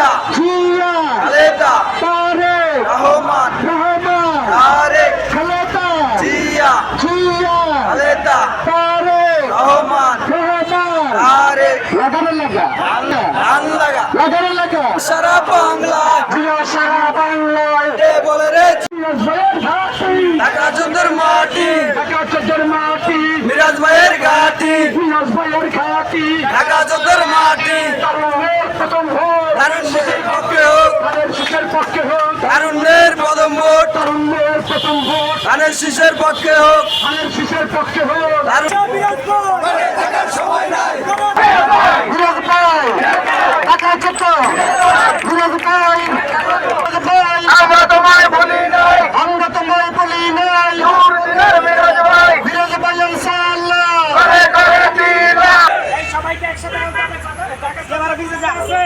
জিয়া। জিয়া। খালেদা। তারেক। রহমান। রহমান। তারেক। খালেদা। জিয়া। জিয়া। খালেদা। তারেক। রহমান। রহমান। তারেক। লাগানো লাগা। ধান লাগা। লাগানো লাগা। সারা বাংলা। জিয়া সারা বাংলায়। এ বলে রে? ঢাকা চন্দ্র মাটি। ঢাকা চোদ্দের মাটি। মিরাজ ভাইয়ের ঘাটি। জিয়া ভাইয়ের ঘাটি। ঢাকা চন্দ্র মাটি। প্রথম পক্ষে হোক শিশের পক্ষে হোক তারুণ্যের পদম ভোট। তারুণ্যের প্রথম ভোট ধানের শীষের পক্ষে হোক। ধানের শিশের পক্ষে হোক। ভাই ঢাকা চোদ্দ বিরোধ ভাই ভাই আমরা তোমায় বলি নাই আমরা তোমায় বলি নাই মিরাজ ভাই বিরোধ ভাই ইনশাআল্লাহ করে করে দিলাম এই সবাইকে একসাথে ঢাকা ঢাকা ক্যামেরা ভিজে যা আছে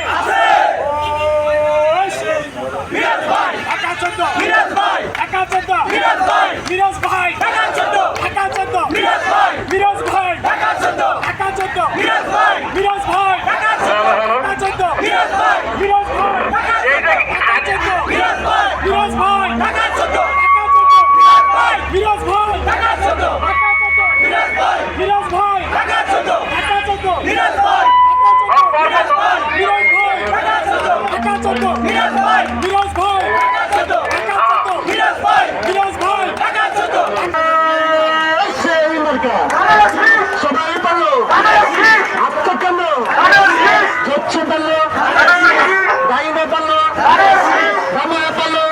মিরাজ ভাই ঢাকা চোদ্দ মিরাজ ভাই ঢাকা চোদ্দ মিরাজ ভাই মিরাজ ভাই ঢাকা চোদ্দ ঢাকা চোদ্দ মিরাজ ভাই মিরাজ ভাই ঢাকা চোদ্দ ঢাকা চোদ্দ মিরাজ ভাই মিরাজ ভাই ঢাকা চোদ্দ মিরাজ ভাই মিরাজ ভাই ঢাকা চোদ্দ মিরাজ ভাই মিরাজ ভাই ঢাকা চোদ্দ ঢাকা চোদ্দ মিরাজ ভাই ঢাকা চোদ্দ ঢাকা চোদ্দ মিরাজ ভাই মিরাজ ভাই ঢাকা চোদ্দ ঢাকা চোদ্দ মিরাজ ভাই ঢাকা চোদ্দ ঢাকা চোদ্দ মিরাজ ভাই মিরাজ ভাই ঢাকা চোদ্দ ঢাকা চোদ্দ মিরাজ ভাই মিরাজ ভাই ঢাকা চোদ্দ সেই মার্কা সবাই বলো আত্ম কেন হচ্ছে বলো বাইরে বলো বামে বলো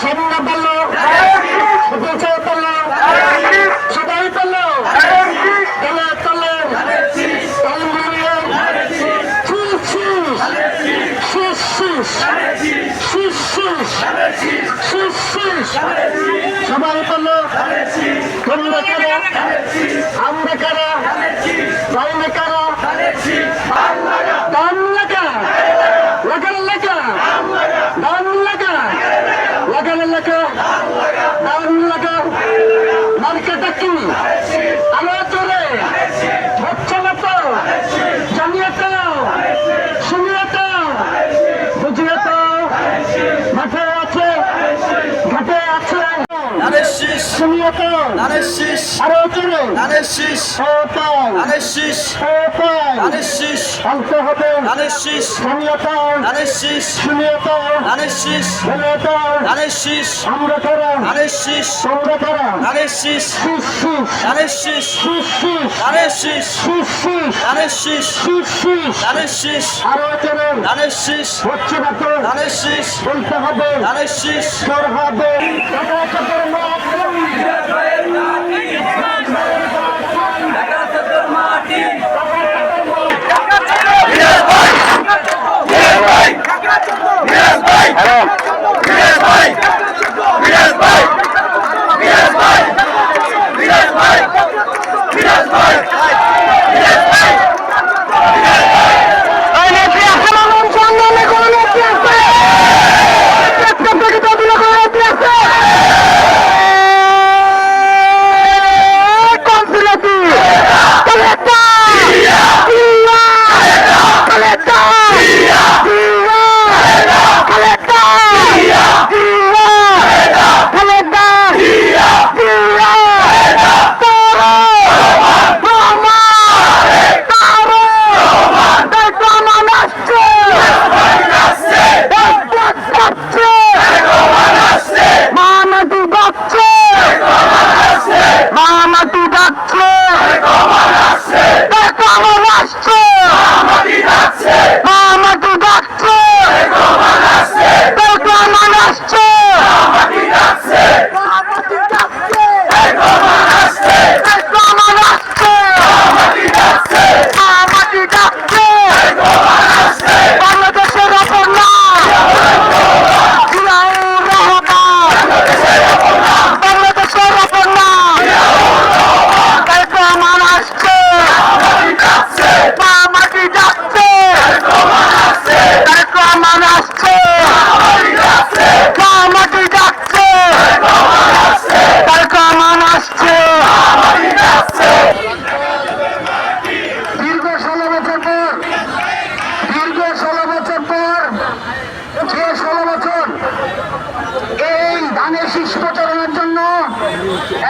সামনে বলো বুঝে বলো সবাই বলো তলে তলে তাল মিলিয়ে শীষ শীষ শীষ শীষ শীষ শীষ সবাই বলল তোমরা কারা? আমরা কারা? বাইরে কারা? দাম লাগা লাগার লাগা দাম লাগা লাগার লাগা দাম লাগা মার্কেটটা কি আলো চলে হচ্ছে না তো জানিয়ে তো শুনিয়ে তো বুঝিয়ে তো মাঠে আছে ঘাটে আছে ধানের শীষ শুনিয়ে তো ধানের শীষ আরও চলে ধানের শীষ ওটাই ধানের শীষ ওটাই ধানের শীষ আনতে হবে ধানের শীষ শুনিয়ে তো ধানের শীষ শুনিয়ে তো ধানের শীষ তো ধানের শীষ আমরা কারা ধানের শীষ তোমরা কারা ধানের শীষ শীষ ধানের শীষ শীষ ধানের শীষ শীষ ধানের শীষ শীষ ধানের শীষ আরও চলে ধানের শীষ হচ্ছে না তো ধানের শীষ বলতে হবে ধানের শীষ তোর হবে Yes, Mike! Yes, Mike!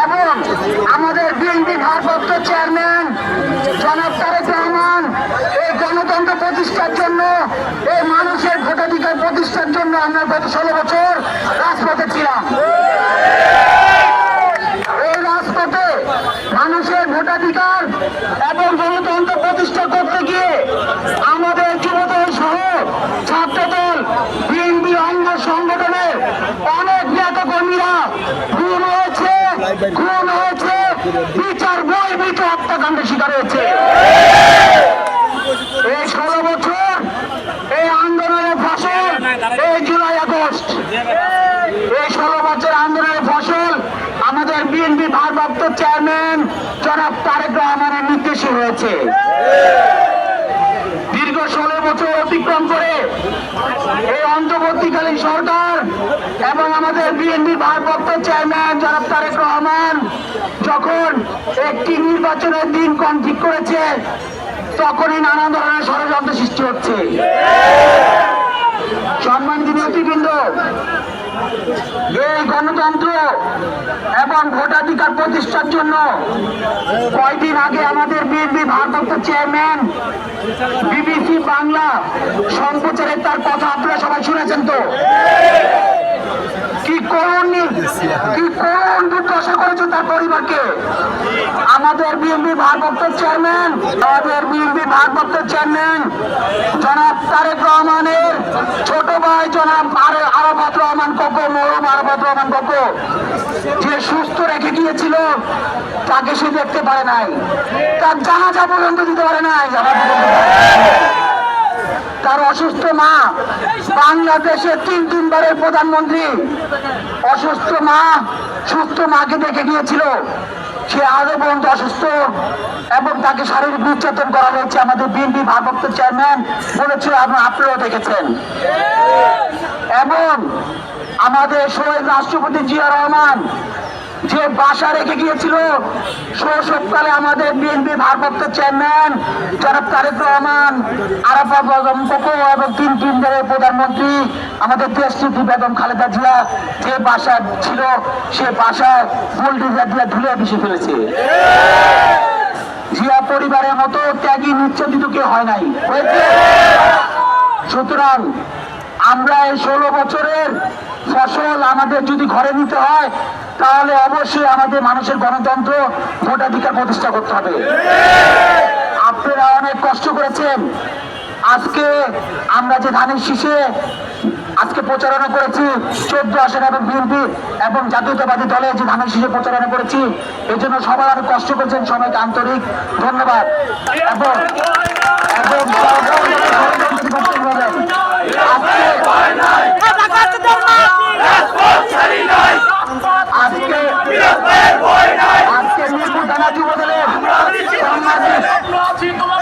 এবং আমাদের বিএনপি ভারপ্রাপ্ত চেয়ারম্যান জনাব তারেক রহমান এই গণতন্ত্র প্রতিষ্ঠার জন্য, এই মানুষের ভোটাধিকার প্রতিষ্ঠার জন্য আমরা গত ষোলো বছর রাজপথে ছিলাম এই রাজপথে মানুষের ভোটাধিকার এবং গণতন্ত্র প্রতিষ্ঠা করতে গিয়ে আমাদের যুবদল সহ ছাত্রদল বিএনপি অঙ্গ সংগঠনের অনেক নেতা কর্মীরা খুন হয়েছে খুন হয়েছে, বিচার বিচ হত্যাকাণ্ডের শিকার হয়েছে। এই ষোলো বছর, এই আন্দোলনের ফসল, এই জুলাই আগস্ট। এই ষোলো বছর আন্দোলনের ফসল, আমাদের বিএনপি ভারপ্রাপ্ত চেয়ারম্যান জনাব তারেক রহমানের নির্দেশে হয়েছে। বছর অতিক্রম করে এই অন্তর্বর্তীকালীন সরকার এবং আমাদের বিএনপি ভারপ্রাপ্ত চেয়ারম্যান জনাব তারেক রহমান যখন একটি নির্বাচনের দিন কম ঠিক করেছে, তখনই নানা ধরনের ষড়যন্ত্র সৃষ্টি হচ্ছে। সম্মানিত নেতৃবৃন্দ এই গণতন্ত্র এবং ভোটাধিকার প্রতিষ্ঠার জন্য কয়দিন আগে আমাদের বিএনপি ভারপ্রাপ্ত চেয়ারম্যান বিবিসি বাংলা সম্প্রচারের তার কথা আপনারা সবাই শুনেছেন তো? কি করুন কি করুন দুর্দশা করেছে তার পরিবারকে? আমাদের বিএনপি ভারপ্রাপ্ত চেয়ারম্যান আমাদের বিএনপি ভারপ্রাপ্ত চেয়ারম্যান জনাব তারেক রহমানের ছোট ভাই জনাব আরে- আরাফাত রহমান কোকো মরম আরাফাত রহমান কোকো, যে সুস্থ রেখে গিয়েছিল, তাকে সে দেখতে পারে নাই। তার জানাজা পর্যন্ত দিতে পারে নাই। জানাজা পর্যন্ত দিতে পারে নাই। তার অসুস্থ মা বাংলাদেশের তিন তিনবারের প্রধানমন্ত্রী। অসুস্থ মা সুস্থ মাকে দেখে গিয়েছিল। সে আজও পর্যন্ত অসুস্থ এবং তাকে শারীরিক নির্যাতন করা হয়েছে। আমাদের বিএনপি ভারপ্রাপ্ত চেয়ারম্যান বলেছিল আপনি- আপনারাও দেখেছেন। এবং আমাদের শহীদ রাষ্ট্রপতি জিয়া রহমান যে বাসা রেখে গিয়েছিল শৈশবকালে আমাদের বিএনপি ভারপ্রাপ্ত চেয়ারম্যান জনাব তারেক রহমান, আরাফাত আজম কোকো এবং তিন তিন দিনের প্রধানমন্ত্রী আমাদের দেশ নেত্রী বেগম খালেদা জিয়া যে বাসা ছিল, সে বাসায় বুলডিজার দিয়ে ধুলে মিশে ফেলেছে। জিয়া পরিবারের মতো ত্যাগী নির্যাতিত কেউ হয় নাই। সুতরাং আমরা এই ষোলো বছরের ফসল আমাদের যদি ঘরে নিতে হয় তাহলে অবশ্যই আমাদের মানুষের গণতন্ত্র ভোটাধিকার প্রতিষ্ঠা করতে হবে আপনারা অনেক কষ্ট করেছেন আজকে আমরা যে ধানের শীষে আজকে প্রচারণা করেছি চোদ্দ আসন এবং বিএনপি এবং জাতীয়তাবাদী দলে যে ধানের শীষে প্রচারণা করেছি এই জন্য সবাই অনেক কষ্ট করেছেন সবাইকে আন্তরিক ধন্যবাদ এবং এবং সহযোগিতা করতে হবে। আজকে মিরপুর থানা যুব দলের সাংবাদিক